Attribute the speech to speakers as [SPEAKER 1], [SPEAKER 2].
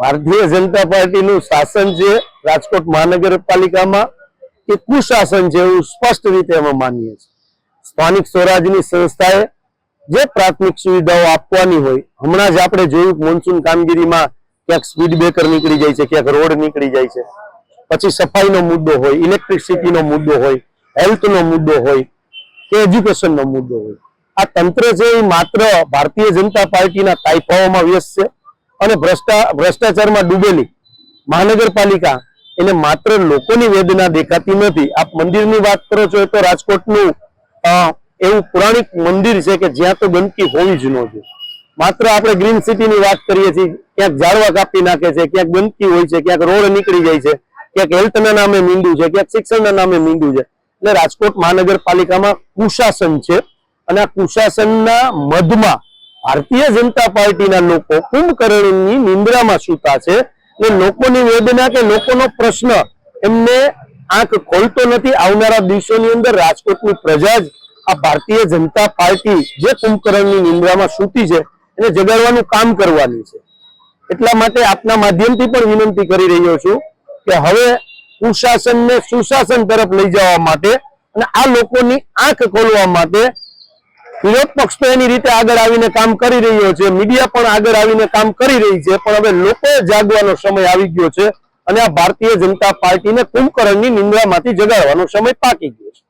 [SPEAKER 1] ભારતીય જનતા પાર્ટીનું શાસન છે રાજકોટ મહાનગરપાલિકામાં કે કુશાસન છે એવું સ્પષ્ટ રીતે અમે માનીએ છીએ. સ્થાનિક સ્વરાજની સંસ્થાએ જે પ્રાથમિક સુવિધાઓ આપવાની હોય, હમણાં જ આપણે જોયું મોન્સૂન કામગીરીમાં ક્યાંક સ્પીડ બ્રેકર નીકળી જાય છે, ક્યાંક રોડ નીકળી જાય છે. પછી સફાઈનો મુદ્દો હોય, ઇલેક્ટ્રિસિટીનો મુદ્દો હોય, હેલ્થનો મુદ્દો હોય કે એજ્યુકેશનનો મુદ્દો હોય. આ તંત્ર છે એ માત્ર ભારતીય જનતા પાર્ટીના તાઇફાઓમાં વ્યસ્ત છે. અને ભ્રષ્ટા, ભ્રષ્ટાચારમાં ડૂબેલી મહાનગરપાલિકા એને માત્ર લોકોની વેદના દેખાતી નથી. આપ મંદિરની વાત કરો છો તો રાજકોટનું એવું પૌરાણિક મંદિર છે કે જ્યાં તો ગંદકી હોવી જ ન જોઈએ. માત્ર આપણે ગ્રીન સિટીની વાત કરીએ છીએ, ક્યાંક ઝાડવા કાપી નાખે છે, ક્યાંક ગંદકી હોય છે, ક્યાંક રોડ નીકળી જાય છે, ક્યાંક હેલ્થના નામે મીંડું છે, ક્યાંક શિક્ષણના નામે મીંડું છે. એટલે રાજકોટ મહાનગરપાલિકામાં કુશાસન છે અને આ કુશાસનના મધમાં ભારતીય જનતા પાર્ટીના લોકો કુંભકર્ણની નિંદ્રામાં સૂતા છે ને લોકોની વેદના કે લોકોનો પ્રશ્ન એમને આંખ ખોલતો નથી. આવનારા દિવસોની અંદર રાજકોટની પ્રજા જ આ ભારતીય જનતા પાર્ટી જે કુંભકર્ણની નિંદ્રામાં સૂતી છે એને જગાડવાનું કામ કરવાની છે. એટલા માટે આપના માધ્યમથી પણ વિનંતી કરી રહ્યો છું કે હવે કુશાસનને સુશાસન તરફ લઈ જવા માટે અને આ લોકોની આંખ ખોલવા માટે વિરોધ પક્ષ તો એની રીતે આગળ આવીને કામ કરી રહ્યો છે. મીડિયા પણ આગળ આવીને કામ કરી રહી છે, પણ હવે લોકોએ જાગવાનો સમય આવી ગયો છે અને આ ભારતીય જનતા પાર્ટીને કુંભકરણની નિંદ્રામાંથી જગાડવાનો સમય પાકી ગયો છે.